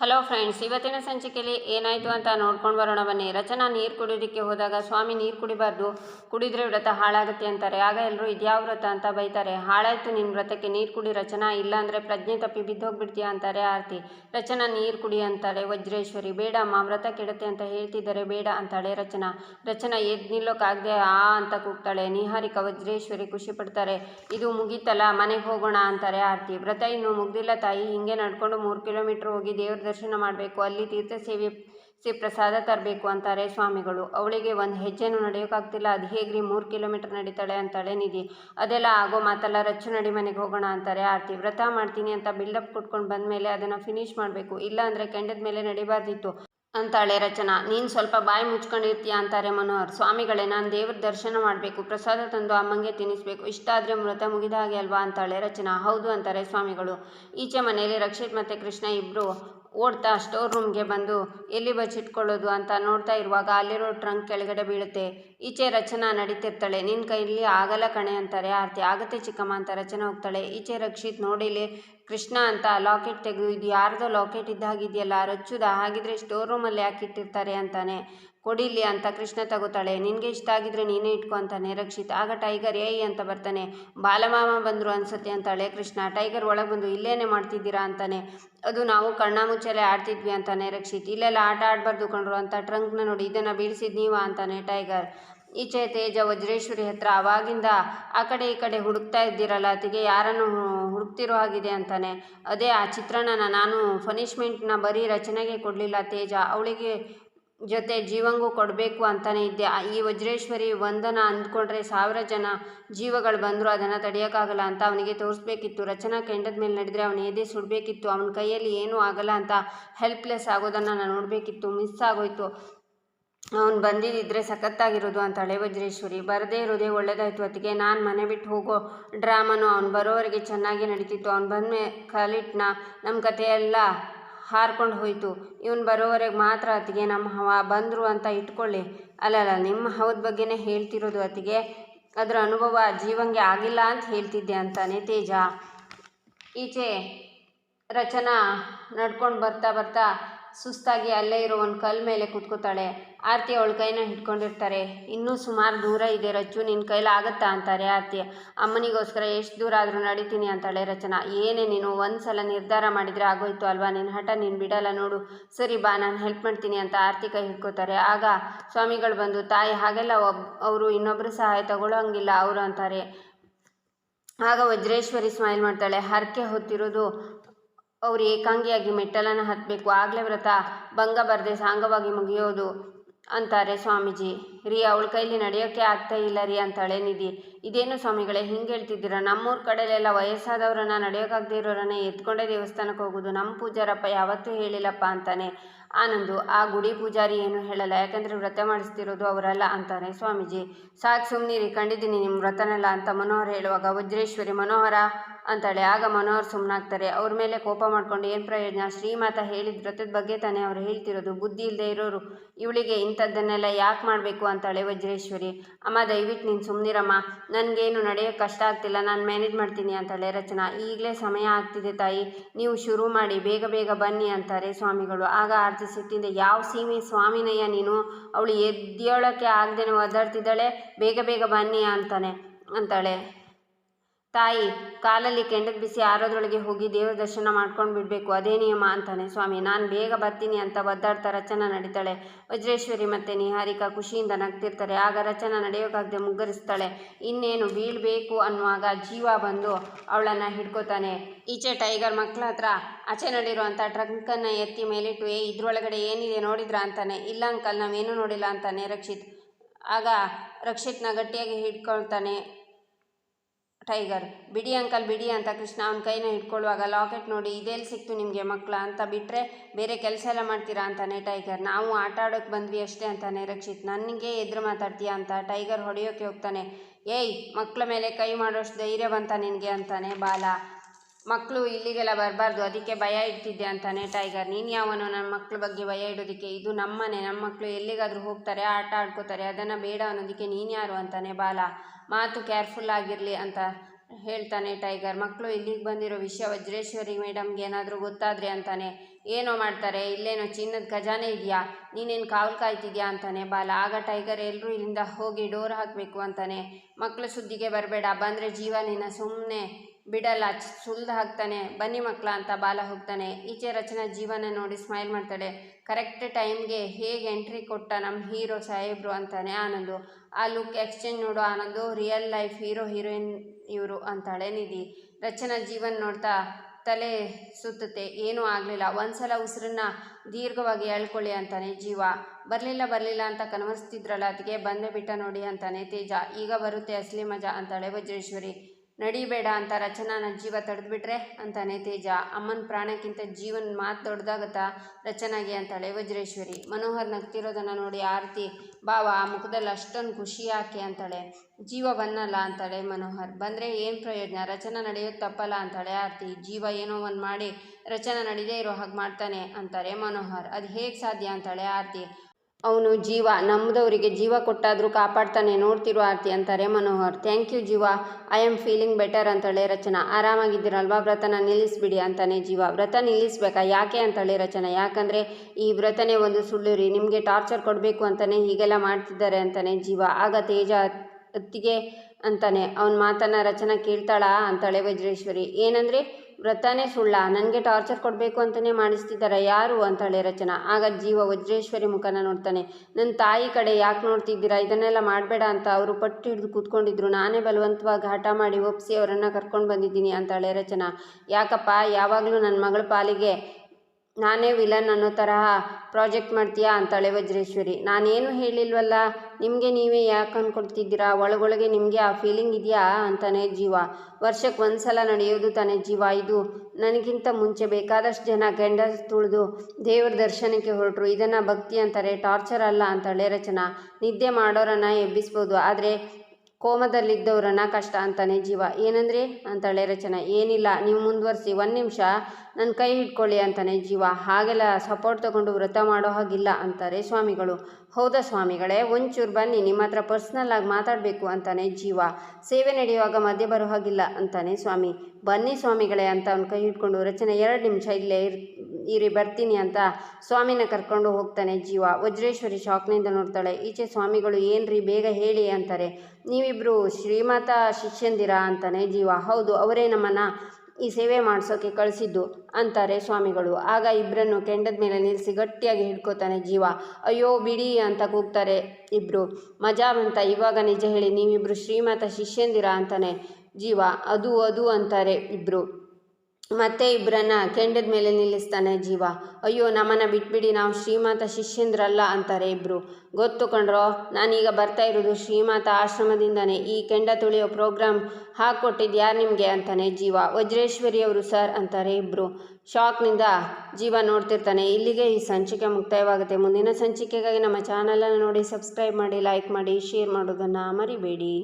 Hello friends ಇವತ್ತಿನ ಸಂಚಿಕೆಯಲ್ಲಿ ಏನಾಯಿತು ಅಂತ ನೋಡ್ಕೊಂಡು ಬರೋಣ ಬನ್ನಿ. ರಚನಾ ನೀರು ಕುಡಿಯೋದಕ್ಕೆ ಹೋದಾಗ ಸ್ವಾಮಿ ನೀರು ಕುಡಿಬಾರ್ದು, ಕುಡಿದ್ರೆ ವ್ರತ ಹಾಳಾಗುತ್ತೆ ಅಂತಾರೆ. ಆಗ ಎಲ್ಲರೂ ಇದ್ಯಾವ ವ್ರತ ಅಂತ ಬೈತಾರೆ. ಹಾಳಾಯಿತು ನಿನ್ನ ವ್ರತಕ್ಕೆ ನೀರು ಕುಡಿ, ರಚನಾ ಇಲ್ಲ ಅಂದರೆ ಪ್ರಜ್ಞೆ ತಪ್ಪಿ ಬಿದ್ದೋಗ್ಬಿಡ್ತೀಯಾ ಅಂತಾರೆ ಆರತಿ. ರಚನಾ ನೀರು ಕುಡಿ ಅಂತಾಳೆ ವಜ್ರೇಶ್ವರಿ ಬೇಡಮ್ಮ ವ್ರತ ಕೆಡುತ್ತೆ ಅಂತ ಹೇಳ್ತಿದ್ದಾರೆ, ಬೇಡ ಅಂತಾಳೆ ರಚನಾ. ರಚನಾ ಎದ್ದು ನಿಲ್ಲೋಕ್ಕಾಗದೆ ಆ ಅಂತ ಕೂಗ್ತಾಳೆ. ನಿಹಾರಿಕ, ವಜ್ರೇಶ್ವರಿ ಖುಷಿ ಪಡ್ತಾರೆ. ಇದು ಮುಗೀತಲ್ಲ, ಮನೆಗೆ ಹೋಗೋಣ ಅಂತಾರೆ ಆರತಿ. ವ್ರತ ಇನ್ನು ಮುಗ್ದಿಲ್ಲ ತಾಯಿ, ಹಿಂಗೆ ನಡ್ಕೊಂಡು ಮೂರು ಕಿಲೋಮೀಟ್ರ್ ಹೋಗಿ ದೇವ್ರ ದರ್ಶನ ಮಾಡಬೇಕು, ಅಲ್ಲಿ ತೀರ್ಥ ಸೇವೆ ಸಿ ಪ್ರಸಾದ ತರಬೇಕು ಅಂತಾರೆ ಸ್ವಾಮಿಗಳು. ಅವಳಿಗೆ ಒಂದು ಹೆಜ್ಜೆನೂ ನಡೆಯೋಕ್ಕಾಗ್ತಿಲ್ಲ ಅದು ಹೇಗ್ರಿ ಮೂರು ಕಿಲೋಮೀಟರ್ ನಡೀತಾಳೆ ಅಂತಾಳೆ ನಿಧಿ. ಅದೆಲ್ಲ ಆಗೋ ಮಾತಲ್ಲ, ರಚ್ಚು ನಡಿ ಮನೆಗೆ ಹೋಗೋಣ ಅಂತಾರೆ ಆರತಿ. ವ್ರತ ಮಾಡ್ತೀನಿ ಅಂತ ಬಿಲ್ಡಪ್ ಕೊಟ್ಕೊಂಡು ಬಂದಮೇಲೆ ಅದನ್ನು ಫಿನಿಷ್ ಮಾಡಬೇಕು. ಇಲ್ಲ ಅಂದರೆ ಕೆಂಡದ ಮೇಲೆ ನಡಿಬಾರ್ದಿತ್ತು ಅಂತಾಳೆ ರಚನಾ. ನೀನು ಸ್ವಲ್ಪ ಬಾಯಿ ಮುಚ್ಕೊಂಡಿರ್ತೀಯ ಅಂತಾರೆ ಮನೋಹರ್. ಸ್ವಾಮಿಗಳೇ, ನಾನು ದೇವ್ರ ದರ್ಶನ ಮಾಡಬೇಕು, ಪ್ರಸಾದ ತಂದು ಅಮ್ಮಂಗೆ ತಿನ್ನಿಸ್ಬೇಕು ಇಷ್ಟ ಆದರೆ ಮೃತ ಮುಗಿದ ಹಾಗೆ ಅಲ್ವಾ ಅಂತಾಳೆ ರಚನಾ. ಹೌದು ಅಂತಾರೆ ಸ್ವಾಮಿಗಳು. ಈಚೆ ಮನೆಯಲ್ಲಿ ರಕ್ಷಿತ್ ಮತ್ತು ಕೃಷ್ಣ ಇಬ್ಬರು ಓಡ್ತಾ ಸ್ಟೋರ್ ರೂಮ್ಗೆ ಬಂದು, ಎಲ್ಲಿ ಬಚ್ಚಿಟ್ಕೊಳ್ಳೋದು ಅಂತ ನೋಡ್ತಾ ಇರುವಾಗ ಅಲ್ಲಿರೋ ಟ್ರಂಕ್ ಕೆಳಗಡೆ ಬೀಳುತ್ತೆ. ಈಚೆ ರಚನಾ ನಡೀತಿರ್ತಾಳೆ. ನಿನ್ನ ಕೈಯಲ್ಲಿ ಆಗಲ್ಲ ಕಣೆ ಅಂತಾರೆ. ಆರತಿ, ಆಗುತ್ತೆ ಚಿಕ್ಕಮ್ಮ ಅಂತ ರಚನಾ ಹೋಗ್ತಾಳೆ. ಈಚೆ ರಕ್ಷಿತ್ ನೋಡಿಲಿ ಕೃಷ್ಣ ಅಂತ ಲಾಕೆಟ್ ತೆಗೆದು, ಇದು ಯಾರ್ದೋ ಲಾಕೆಟ್ ಇದ್ದಾಗಿದೆಯಲ್ಲ, ರಚ್ಚುದ, ಹಾಗಿದ್ರೆ ಸ್ಟೋರ್ ರೂಮಲ್ಲಿ ಯಾಕೆ ಇಟ್ಟಿರ್ತಾರೆ ಅಂತಾನೆ. ಕೊಡಿಲಿ ಅಂತ ಕೃಷ್ಣ ತಗೋತಾಳೆ. ನಿನಗೆ ಇಷ್ಟ ಆಗಿದ್ರೆ ನೀನೇ ಇಟ್ಕೊ ಅಂತಾನೆ ರಕ್ಷಿತ್. ಆಗ ಟೈಗರ್ ಏಯ್ ಅಂತ ಬರ್ತಾನೆ. ಬಾಲಮಾಮ ಬಂದರು ಅನ್ಸುತ್ತೆ ಅಂತಾಳೆ ಕೃಷ್ಣ. ಟೈಗರ್ ಒಳಗೆ ಬಂದು ಇಲ್ಲೇನೆ ಮಾಡ್ತಿದ್ದೀರಾ ಅಂತಾನೆ. ಅದು ನಾವು ಕಣ್ಣಾಮುಚ್ಚಲೆ ಆಡ್ತಿದ್ವಿ ಅಂತಾನೆ ರಕ್ಷಿತ್. ಇಲ್ಲೆಲ್ಲ ಆಟ ಆಡಬಾರ್ದು ಕಣ್ರು, ಅಂತ ಟ್ರಂಕ್ನ ನೋಡಿ, ಇದನ್ನು ಬೀಳಿಸಿದ್ ನೀವಾ ಅಂತಾನೆ ಟೈಗರ್ ಈಚೆ ತೇಜ ವಜ್ರೇಶ್ವರಿ ಹತ್ರ, ಅವಾಗಿಂದ ಆ ಕಡೆ ಈ ಕಡೆ ಹುಡುಕ್ತಾ ಇದ್ದೀರಲ್ಲ ಅತಿಗೆ ಯಾರನ್ನು ಹುಡುಕ್ತಿರೋ ಹಾಗಿದೆ ಅಂತಾನೆ. ಅದೇ ಆ ಚಿತ್ರಣನ ನಾನು ಪನಿಷ್ಮೆಂಟ್ನ ಬರೀ ರಚನೆಗೆ ಕೊಡಲಿಲ್ಲ ತೇಜ. ಅವಳಿಗೆ ಜೊತೆ ಜೀವಂಗೂ ಕೊಡಬೇಕು ಅಂತಾನೆ ಇದ್ದೆ. ಈ ವಜ್ರೇಶ್ವರಿ ವಂದನ ಅಂದ್ಕೊಂಡ್ರೆ ಸಾವಿರ ಜನ ಜೀವಗಳು ಬಂದರೂ ಅದನ್ನು ತಡೆಯೋಕ್ಕಾಗಲ್ಲ ಅಂತ ಅವನಿಗೆ ತೋರಿಸ್ಬೇಕಿತ್ತು. ರಚನಾ ಕೆಂಡದ ಮೇಲೆ ನಡೆದರೆ ಅವನ ಎದೆ ಸುಡಬೇಕಿತ್ತು. ಅವನ ಕೈಯಲ್ಲಿ ಏನೂ ಆಗಲ್ಲ ಅಂತ ಹೆಲ್ಪ್ಲೆಸ್ ಆಗೋದನ್ನು ನಾನು ನೋಡಬೇಕಿತ್ತು. ಮಿಸ್ ಆಗೋಯ್ತು. ಅವನು ಬಂದಿದ್ದಿದ್ರೆ ಸಖತ್ತಾಗಿರೋದು ಅಂತ ವಜ್ರೇಶ್ವರಿ. ಬರದೇ ಇರೋದೇ ಒಳ್ಳೇದಾಯ್ತು ಅತ್ತಿಗೆ. ನಾನು ಮನೆ ಬಿಟ್ಟು ಹೋಗೋ ಡ್ರಾಮನು ಅವ್ನು ಬರೋವರೆಗೆ ಚೆನ್ನಾಗಿ ನಡೀತಿತ್ತು. ಅವ್ನು ಬಂದ ಕಲಿಟ್ನ ನಮ್ಮ ಕಥೆಯೆಲ್ಲ ಹಾರ್ಕೊಂಡು ಹೋಯಿತು. ಇವನು ಬರೋವರೆಗೆ ಮಾತ್ರ ಅತ್ತಿಗೆ ನಮ್ಮ ಹವ ಬಂದರು ಅಂತ ಇಟ್ಕೊಳ್ಳಿ. ಅಲ್ಲಲ್ಲ ನಿಮ್ಮ ಹವದ ಬಗ್ಗೆನೇ ಹೇಳ್ತಿರೋದು ಅತ್ತಿಗೆ. ಅದರ ಅನುಭವ ಜೀವಂಗೆ ಆಗಿಲ್ಲ ಅಂತ ಹೇಳ್ತಿದ್ದೆ ಅಂತಾನೆ ತೇಜ. ಈಚೆ ರಚನಾ ನಡ್ಕೊಂಡು ಬರ್ತಾ ಬರ್ತಾ ಸುಸ್ತಾಗಿ ಅಲ್ಲೇ ಇರೋ ಒಂದು ಕಲ್ ಮೇಲೆ ಕೂತ್ಕೋತಾಳೆ. ಆರತಿ ಅವಳ ಕೈನ ಹಿಡ್ಕೊಂಡಿರ್ತಾರೆ. ಇನ್ನೂ ಸುಮಾರು ದೂರ ಇದೆ ರಚು ನಿನ್ನ ಕೈಲಿ ಆಗುತ್ತಾ ಅಂತಾರೆ ಆರತಿ. ಅಮ್ಮನಿಗೋಸ್ಕರ ಎಷ್ಟು ದೂರ ಆದರೂ ನಡೀತೀನಿ ಅಂತಾಳೆ ರಚನಾ. ಏನೇ ನೀನು ಒಂದು ಸಲ ನಿರ್ಧಾರ ಮಾಡಿದರೆ ಆಗೋಯ್ತು ಅಲ್ವಾ? ನಿನ್ನ ಹಠ ನೀನು ಬಿಡಲ್ಲ ನೋಡು. ಸರಿ ಬಾ, ನಾನು ಹೆಲ್ಪ್ ಮಾಡ್ತೀನಿ ಅಂತ ಆರತಿ ಕೈ ಹಿಡ್ಕೋತಾರೆ. ಆಗ ಸ್ವಾಮಿಗಳು ಬಂದು, ತಾಯಿ ಹಾಗೆಲ್ಲ ಒಬ್, ಅವರು ಇನ್ನೊಬ್ಬರು ಸಹಾಯ ತಗೊಳ್ಳೋ ಹಂಗಿಲ್ಲ ಅವರು ಅಂತಾರೆ. ಆಗ ವಜ್ರೇಶ್ವರಿ ಸ್ಮೈಲ್ ಮಾಡ್ತಾಳೆ. ಹರಕೆ ಹೊತ್ತಿರೋದು ಅವ್ರು ಏಕಾಂಗಿಯಾಗಿ ಮೆಟ್ಟಲನ್ನು ಹತ್ತಬೇಕು ಆಗಲೇ ವ್ರತ, ಭಂಗ ಬರದೆ ಸಾಂಗವಾಗಿ ಮುಗಿಯೋದು ಅಂತಾರೆ ಸ್ವಾಮೀಜಿ. ರೀ, ಅವಳ ಕೈಲಿ ನಡೆಯೋಕ್ಕೆ ಆಗ್ತಾ ಇಲ್ಲ ರೀ ಅಂತಾಳೆ ನಿಧಿ. ಇದೇನು ಸ್ವಾಮಿಗಳೇ, ಹಿಂಗೆ ಹೇಳ್ತಿದ್ದೀರಾ? ನಮ್ಮೂರ ಕಡೆಲೆಲ್ಲ ವಯಸ್ಸಾದವರನ್ನ ನಡೆಯೋಕ್ಕಾಗದೇ ಇರೋರನ್ನ ಎತ್ಕೊಂಡೇ ದೇವಸ್ಥಾನಕ್ಕೆ ಹೋಗೋದು ನಮ್ಮ ಪೂಜಾರಪ್ಪ ಯಾವತ್ತೂ ಹೇಳಿಲ್ಲಪ್ಪ ಅಂತಾನೆ. ಆನಂದು, ಆ ಗುಡಿ ಪೂಜಾರಿ ಏನು ಹೇಳಲ್ಲ, ಯಾಕಂದರೆ ವ್ರತ ಮಾಡಿಸ್ತಿರೋದು ಅವರಲ್ಲ ಅಂತಾನೆ ಸ್ವಾಮೀಜಿ. ಸಾಕು ಸುಮ್ಮನಿರಿ ಕಂಡಿದ್ದೀನಿ ನಿಮ್ಮ ವ್ರತನೆಲ್ಲ ಅಂತ ಮನೋಹರ ಹೇಳುವಾಗ, ವಜ್ರೇಶ್ವರಿ ಮನೋಹರ ಅಂತಾಳೆ. ಆಗ ಮನೋಹರ್ ಸುಮ್ಮನಾಗ್ತಾರೆ ಅವ್ರ ಮೇಲೆ ಕೋಪ ಮಾಡ್ಕೊಂಡು, ಏನು ಪ್ರಯೋಜನ? ಶ್ರೀಮಾತ ಹೇಳಿದ ವ್ರತದ ಬಗ್ಗೆ ತಾನೇ ಅವ್ರು ಹೇಳ್ತಿರೋದು. ಬುದ್ಧಿ ಇಲ್ಲದೆ ಇರೋರು. ಇವಳಿಗೆ ಇಂಥದ್ದನ್ನೆಲ್ಲ ಯಾಕೆ ಮಾಡಬೇಕು? ಅಂತಾಳೆ ವಜ್ರೇಶ್ವರಿ. ಅಮ್ಮ, ದಯವಿಟ್ಟು ನೀನು ಸುಮ್ಮನಿರಮ್ಮ ನನಗೇನು ನಡೆಯೋಕ್ಕೆ ಕಷ್ಟ ಆಗ್ತಿಲ್ಲ. ನಾನು ಮ್ಯಾನೇಜ್ ಮಾಡ್ತೀನಿ ಅಂತಾಳೆ ರಚನಾ. ಈಗಲೇ ಸಮಯ ಆಗ್ತಿದೆ ತಾಯಿ. ನೀವು ಶುರು ಮಾಡಿ, ಬೇಗ ಬೇಗ ಬನ್ನಿ ಅಂತಾರೆ ಸ್ವಾಮಿಗಳು. ಆಗ ಆರತಿ ಸಿಟ್ಟಿಂದ, ಯಾವ ಸೀಮೆ ಸ್ವಾಮಿನಯ್ಯ ನೀನು? ಅವಳು ಎದ್ದೇಳೋಕ್ಕೆ ಆಗದೇನೆ ಒದ್ದಾಡ್ತಿದ್ದಾಳೆ. ಬೇಗ ಬೇಗ ಬನ್ನಿ ಅಂತಾನೆ. ಅಂತಾಳೆ ತಾಯಿ, ಕಾಲಲ್ಲಿ ಕೆಂಡದ ಬಿಸಿ ಆರೋದ್ರೊಳಗೆ ಹೋಗಿ ದೇವ್ರ ದರ್ಶನ ಮಾಡ್ಕೊಂಡು ಬಿಡಬೇಕು. ಅದೇ ನಿಯಮ ಅಂತಾನೆ. ಸ್ವಾಮಿ, ನಾನು ಬೇಗ ಬರ್ತೀನಿ ಅಂತ ಒದ್ದಾಡ್ತಾ ರಚನಾ ನಡೀತಾಳೆ. ವಜ್ರೇಶ್ವರಿ ಮತ್ತು ನಿಹಾರಿಕಾ ಖುಷಿಯಿಂದ ನಗ್ತಿರ್ತಾರೆ. ಆಗ ರಚನಾ ನಡೆಯೋಕ್ಕಾಗದೆ ಮುಗ್ಗರಿಸ್ತಾಳೆ. ಇನ್ನೇನು ಬೀಳಬೇಕು ಅನ್ನುವಾಗ ಜೀವ ಬಂದು ಅವಳನ್ನು ಹಿಡ್ಕೋತಾನೆ. ಈಚೆ ಟೈಗರ್ ಮಕ್ಕಳ ಹತ್ರ ಆಚೆ ನಡಿರುವಂಥ ಟ್ರಂಕನ್ನು ಎತ್ತಿ ಮೇಲಿಟ್ಟು, ಏ, ಇದ್ರೊಳಗಡೆ ಏನಿದೆ ನೋಡಿದ್ರಾ? ಅಂತಾನೆ. ಇಲ್ಲ ಅಂಕಲ್, ನಾವೇನೂ ನೋಡಿಲ್ಲ ಅಂತಾನೆ ರಕ್ಷಿತ್. ಆಗ ರಕ್ಷಿತ್ನ ಗಟ್ಟಿಯಾಗಿ ಹಿಡ್ಕೊಳ್ತಾನೆ. ಟೈಗರ್, ಬಿಡಿ ಅಂಕಲ್, ಬಿಡಿ ಅಂತ ಕೃಷ್ಣ ಅವನ ಕೈನ ಹಿಡ್ಕೊಳ್ಳುವಾಗ ಲಾಕೆಟ್ ನೋಡಿ ಇದೆಲ್ಲಿ ಸಿಕ್ತು ನಿಮಗೆ ಮಕ್ಕಳ ಅಂತ ಬಿಟ್ಟರೆ ಬೇರೆ ಕೆಲಸ ಎಲ್ಲ ಮಾಡ್ತೀರಾ ಅಂತಾನೆ ಟೈಗರ್. ನಾವು ಆಟ ಆಡೋಕ್ಕೆ ಬಂದ್ವಿ ಅಷ್ಟೇ ಅಂತಾನೆ ರಕ್ಷಿತ್. ನನಗೆ ಎದುರು ಮಾತಾಡ್ತೀಯಾ ಅಂತ ಟೈಗರ್ ಹೊಡೆಯೋಕೆ ಹೋಗ್ತಾನೆ. ಏಯ್ ಮಕ್ಕಳ ಮೇಲೆ ಕೈ ಮಾಡೋಷ್ಟು ಧೈರ್ಯ ಬಂತ ನಿನಗೆ? ಅಂತಾನೆ ಬಾಲ. ಮಕ್ಕಳು ಇಲ್ಲಿಗೆಲ್ಲ ಬರಬಾರ್ದು, ಅದಕ್ಕೆ ಭಯ ಇಡ್ತಿದ್ದೆ ಅಂತಾನೆ ಟೈಗರ್. ನೀನು ಯಾವನು? ನನ್ನ ಮಕ್ಕಳ ಬಗ್ಗೆ ಭಯ ಇಡೋದಕ್ಕೆ? ಇದು ನಮ್ಮನೆ. ನಮ್ಮ ಮಕ್ಕಳು ಎಲ್ಲಿಗಾದರೂ ಹೋಗ್ತಾರೆ, ಆಟ ಆಡ್ಕೋತಾರೆ. ಅದನ್ನು ಬೇಡ ಅನ್ನೋದಕ್ಕೆ ನೀನು ಯಾರು? ಅಂತಾನೆ ಬಾಲ. ಮಾತು ಕೇರ್ಫುಲ್ ಆಗಿರಲಿ ಅಂತ ಹೇಳ್ತಾನೆ ಟೈಗರ್ ಮಕ್ಕಳು ಇಲ್ಲಿಗೆ ಬಂದಿರೋ ವಿಷಯ ವಜ್ರೇಶ್ವರಿ ಮೇಡಮ್ಗೆ ಏನಾದರೂ ಗೊತ್ತಾದರೆ ಅಂತಾನೆ. ಏನೋ ಮಾಡ್ತಾರೆ, ಇಲ್ಲೇನೋ ಚಿನ್ನದ ಖಜಾನೆ ಇದೆಯಾ? ನೀನೇನು ಕಾವಲು ಕಾಯ್ತಿದ್ಯಾ ಅಂತಾನೆ. ಬಾಲ, ಆಗ ಟೈಗರ್ ಎಲ್ಲರೂ ಇಲ್ಲಿಂದ ಹೋಗಿ ಡೋರ್ ಹಾಕಬೇಕು ಅಂತಾನೆ. ಮಕ್ಕಳು ಸುದ್ದಿಗೆ ಬರಬೇಡ, ಬಂದರೆ ಜೀವ ನಿನ್ನ ಸುಮ್ಮನೆ ಬಿಡಲ್ಲ ಸುಲ್ದು ಹಾಕ್ತಾನೆ, ಬನ್ನಿ ಮಕ್ಕಳ ಅಂತ ಬಾಲ ಹೋಗ್ತಾನೆ. ಈಚೆ ರಚನಾ ಜೀವನ ನೋಡಿ ಸ್ಮೈಲ್ ಮಾಡ್ತಾಳೆ. ಕರೆಕ್ಟ್ ಟೈಮ್ಗೆ ಹೇಗೆ ಎಂಟ್ರಿ ಕೊಟ್ಟ ನಮ್ಮ ಹೀರೋ ಸಾಹೇಬ್ರು ಅಂತಾನೆ ಆನಂದು. ಆ ಲುಕ್ ಎಕ್ಸ್ಚೇಂಜ್ ನೋಡು Anandu, real life hero, heroine ಇವರು ಅಂತಾಳೆ ನಿಧಿ. ರಚನಾ ಜೀವನ್ ನೋಡ್ತಾ ತಲೆ ಸುತ್ತುತ್ತೆ. ಏನೂ ಆಗಲಿಲ್ಲ. ಒಂದ್ಸಲ ಉಸಿರನ್ನ ದೀರ್ಘವಾಗಿ ಎಳ್ಕೊಳ್ಳಿ ಅಂತಾನೆ ಜೀವ. ಬರಲಿಲ್ಲ ಬರಲಿಲ್ಲ ಅಂತ ಕನವಸ್ತಿದ್ರಲ್ಲ ಅದಕ್ಕೆ ಬಂದೇ ಬಿಟ್ಟ ನೋಡಿ ಅಂತಾನೆ ತೇಜ. ಈಗ ಬರುತ್ತೆ ಅಸಲಿ ಮಜಾ ಅಂತಾಳೆ ವಜ್ರೇಶ್ವರಿ. ನಡಿಬೇಡ ಅಂತ ರಚನಾನ ಜೀವ ತಡೆದ್ಬಿಟ್ರೆ ಅಂತಾನೆ ತೇಜ. ಅಮ್ಮನ ಪ್ರಾಣಕ್ಕಿಂತ ಜೀವನ ಮಾತು ದೊಡ್ಡದಾಗತ್ತಾ ರಚನಾಗೆ ಅಂತಾಳೆ ವಜ್ರೇಶ್ವರಿ. ಮನೋಹರ್ ನಗ್ತಿರೋದನ್ನು ನೋಡಿ ಆರತಿ, ಬಾವ, ಆ ಮುಖದಲ್ಲಿ ಅಷ್ಟೊಂದು ಖುಷಿ ಯಾಕೆ? ಅಂತಾಳೆ. ಜೀವ ಬನ್ನಲ್ಲ ಅಂತಾಳೆ ಮನೋಹರ್. ಬಂದರೆ ಏನು ಪ್ರಯೋಜನ? ರಚನಾ ನಡೆಯೋದು ತಪ್ಪಲ್ಲ, ಅಂತಾಳೆ ಆರತಿ. ಜೀವ ಏನೋ ಒಂದು ಮಾಡಿ ರಚನಾ ನಡೀದೇ ಇರೋ ಹಾಗೆ ಮಾಡ್ತಾನೆ, ಅಂತಾರೆ ಮನೋಹರ್. ಅದು ಹೇಗೆ ಸಾಧ್ಯ? ಅಂತಾಳೆ ಆರತಿ. ಅವನು ಜೀವ ನಮ್ಮದವರಿಗೆ ಜೀವ ಕೊಟ್ಟಾದರೂ ಕಾಪಾಡ್ತಾನೆ, ನೋಡ್ತಿರೋ ಆರತಿ ಅಂತಾರೆ Manohar. Thank you Jeeva, I am feeling better ಅಂತೇಳಿ ರಚನಾ. ಆರಾಮಾಗಿದ್ದೀರಲ್ವಾ ವ್ರತನ? ನಿಲ್ಲಿಸ್ಬಿಡಿ ಅಂತಾನೆ ಜೀವ. ವ್ರತ ನಿಲ್ಲಿಸ್ಬೇಕಾ? ಯಾಕೆ ಅಂತೇಳಿ ರಚನಾ? ಯಾಕಂದರೆ ಈ ವ್ರತನೇ ಒಂದು ಸುಳ್ಳು ರೀ. ನಿಮಗೆ ಟಾರ್ಚರ್ ಕೊಡಬೇಕು ಅಂತಾನೆ ಹೀಗೆಲ್ಲ ಮಾಡ್ತಿದ್ದಾರೆ ಅಂತಾನೆ ಜೀವ. ಆಗ ತೇಜ ಅತ್ತಿಗೆ ಅಂತಾನೆ, ಅವನ ಮಾತನ್ನು ರಚನಾ ಕೇಳ್ತಾಳಾ? ಅಂತಾಳೆ ವಜ್ರೇಶ್ವರಿ. ಏನಂದರೆ ವ್ರತನೇ ಸುಳ್ಳ. ನನಗೆ ಟಾರ್ಚರ್ ಕೊಡಬೇಕು ಅಂತಲೇ ಮಾಡಿಸ್ತಿದ್ದಾರೆ ಯಾರು ಅಂತಾಳೆ ರಚನಾ. ಆಗ ಜೀವ ವಜ್ರೇಶ್ವರಿ ಮುಖನ ನೋಡ್ತಾನೆ. ನನ್ನ ತಾಯಿ ಕಡೆ ಯಾಕೆ ನೋಡ್ತಿದ್ದೀರಾ? ಇದನ್ನೆಲ್ಲ ಮಾಡಬೇಡ ಅಂತ ಅವರು ಪಟ್ಟು ಹಿಡಿದು ಕೂತ್ಕೊಂಡಿದ್ರು. ನಾನೇ ಬಲವಂತವಾಗಿ ಹಠ ಮಾಡಿ ಒಪ್ಪಿಸಿ ಅವರನ್ನು ಕರ್ಕೊಂಡು ಬಂದಿದ್ದೀನಿ ಅಂತಾಳೆ ರಚನಾ. ಯಾಕಪ್ಪ? ಯಾವಾಗಲೂ ನನ್ನ ಮಗಳ ಪಾಲಿಗೆ ನಾನೇ ವಿಲನ್ ಅನ್ನೋ ತರಹ ಪ್ರಾಜೆಕ್ಟ್ ಮಾಡ್ತೀಯಾ ಅಂತಾಳೆ ವಜ್ರೇಶ್ವರಿ. ನಾನೇನು ಹೇಳಿಲ್ವಲ್ಲ, ನಿಮಗೆ ನೀವೇ ಯಾಕೆ ಅಂದ್ಕೊಳ್ತಿದ್ದೀರಾ ಒಳಗೊಳಗೆ ನಿಮಗೆ ಆ ಫೀಲಿಂಗ್ ಇದೆಯಾ? ಅಂತಾನೆ ಜೀವ. ವರ್ಷಕ್ಕೆ ಒಂದು ಸಲ ನಡೆಯೋದು ತಾನೇ ಜೀವ ಇದು. ನನಗಿಂತ ಮುಂಚೆ ಬೇಕಾದಷ್ಟು ಜನ ಗಂಡ ತುಳಿದು ದೇವ್ರ ದರ್ಶನಕ್ಕೆ ಹೊರಟರು. ಇದನ್ನು ಭಕ್ತಿ ಅಂತಾರೆ, ಟಾರ್ಚರ್ ಅಲ್ಲ ಅಂತಾಳೆ ರಚನಾ. ನಿದ್ದೆ ಮಾಡೋರನ್ನು ಎಬ್ಬಿಸ್ಬೋದು. ಆದರೆ ಕೋಮದಲ್ಲಿದ್ದವರನ್ನ ಕಷ್ಟ ಅಂತಾನೆ ಜೀವ. ಏನಂದ್ರಿ, ಅಂತಾಳೆ ರಚನಾ, ಏನಿಲ್ಲ, ನೀವು ಮುಂದುವರಿಸಿ ಒಂದು ನಿಮಿಷ ನನ್ನ ಕೈ ಹಿಡ್ಕೊಳ್ಳಿ ಅಂತಾನೆ ಜೀವ. ಹಾಗೆಲ್ಲ ಸಪೋರ್ಟ್ ತಗೊಂಡು ವ್ರತ ಮಾಡೋ ಹಾಗಿಲ್ಲ ಅಂತಾರೆ ಸ್ವಾಮಿಗಳು. ಹೌದಾ ಸ್ವಾಮಿಗಳೇ? ಒಂಚೂರು ಬನ್ನಿ, ನಿಮ್ಮ ಹತ್ರ ಪರ್ಸ್ನಲ್ ಆಗಿ ಮಾತಾಡಬೇಕು ಅಂತಾನೆ ಜೀವ. ಸೇವೆ ನಡೆಯುವಾಗ ಮಧ್ಯೆ ಬರೋ ಹಾಗಿಲ್ಲ ಅಂತಾನೆ ಸ್ವಾಮಿ. ಬನ್ನಿ ಸ್ವಾಮಿಗಳೇ ಅಂತ ಅವ್ನ ಕೈ ಹಿಡ್ಕೊಂಡು ರಚನೆ ಎರಡು ನಿಮಿಷ ಇಲ್ಲೇ ಇರ್ ಇರಿ, ಬರ್ತೀನಿ ಅಂತ ಸ್ವಾಮಿನ ಕರ್ಕೊಂಡು ಹೋಗ್ತಾನೆ ಜೀವ. ವಜ್ರೇಶ್ವರಿ ಶಾಕ್ನಿಂದ ನೋಡ್ತಾಳೆ, ಈಚೆ ಸ್ವಾಮಿಗಳು ಏನ್ರಿ ಬೇಗ ಹೇಳಿ ಅಂತಾರೆ. ನೀವಿಬ್ಬರು ಶ್ರೀಮಾತ ಶಿಷ್ಯಂದಿರ ಅಂತಾನೆ ಜೀವ. ಹೌದು, ಅವರೇ ನಮ್ಮನ್ನು ಈ ಸೇವೆ ಮಾಡಿಸೋಕೆ ಕಳಿಸಿದ್ದು ಅಂತಾರೆ ಸ್ವಾಮಿಗಳು. ಆಗ ಇಬ್ಬರನ್ನು ಕೆಂಡದ ಮೇಲೆ ನಿಲ್ಲಿಸಿ ಗಟ್ಟಿಯಾಗಿ ಹಿಡ್ಕೋತಾನೆ ಜೀವ. ಅಯ್ಯೋ, ಬಿಡಿ ಅಂತ ಕೂಗ್ತಾರೆ ಇಬ್ಬರು ಮಜಾ ಅಂತ ಇವಾಗ ನಿಜ ಹೇಳಿ, ನೀವಿಬ್ರು ಶ್ರೀಮಾತ ಶಿಷ್ಯಂದಿರ ಅಂತಾನೆ ಜೀವ. ಅದು ಅದು ಅಂತಾರೆ ಇಬ್ಬರು ಮತ್ತೆ ಇಬ್ಬರನ್ನ ಕೆಂಡದ ಮೇಲೆ ನಿಲ್ಲಿಸ್ತಾನೆ ಜೀವ. ಅಯ್ಯೋ, ನಮ್ಮನ್ನು ಬಿಟ್ಬಿಡಿ, ನಾವು ಶ್ರೀಮಾತ ಶಿಷ್ಯಂದ್ರಲ್ಲ ಅಂತಾರೆ ಇಬ್ಬರು ಗೊತ್ತು ಕಣ್ರೋ, ನಾನೀಗ ಬರ್ತಾ ಇರೋದು ಶ್ರೀಮಾತ ಆಶ್ರಮದಿಂದನೇ. ಈ ಕೆಂಡ ತುಳಿಯೋ ಪ್ರೋಗ್ರಾಮ್ ಹಾಕ್ಕೊಟ್ಟಿದ್ದು ಯಾರು ನಿಮಗೆ ಅಂತಾನೆ ಜೀವ. ವಜ್ರೇಶ್ವರಿ ಅವರು ಸರ್ ಅಂತಾರೆ ಇಬ್ಬರು ಶಾಕ್ನಿಂದ ಜೀವ ನೋಡ್ತಿರ್ತಾನೆ. ಇಲ್ಲಿಗೆ ಈ ಸಂಚಿಕೆ ಮುಕ್ತಾಯವಾಗುತ್ತೆ. ಮುಂದಿನ ಸಂಚಿಕೆಗಾಗಿ ನಮ್ಮ ಚಾನಲನ್ನು ನೋಡಿ, ಸಬ್ಸ್ಕ್ರೈಬ್ ಮಾಡಿ, ಲೈಕ್ ಮಾಡಿ, ಶೇರ್ ಮಾಡೋದನ್ನು ಮರಿಬೇಡಿ.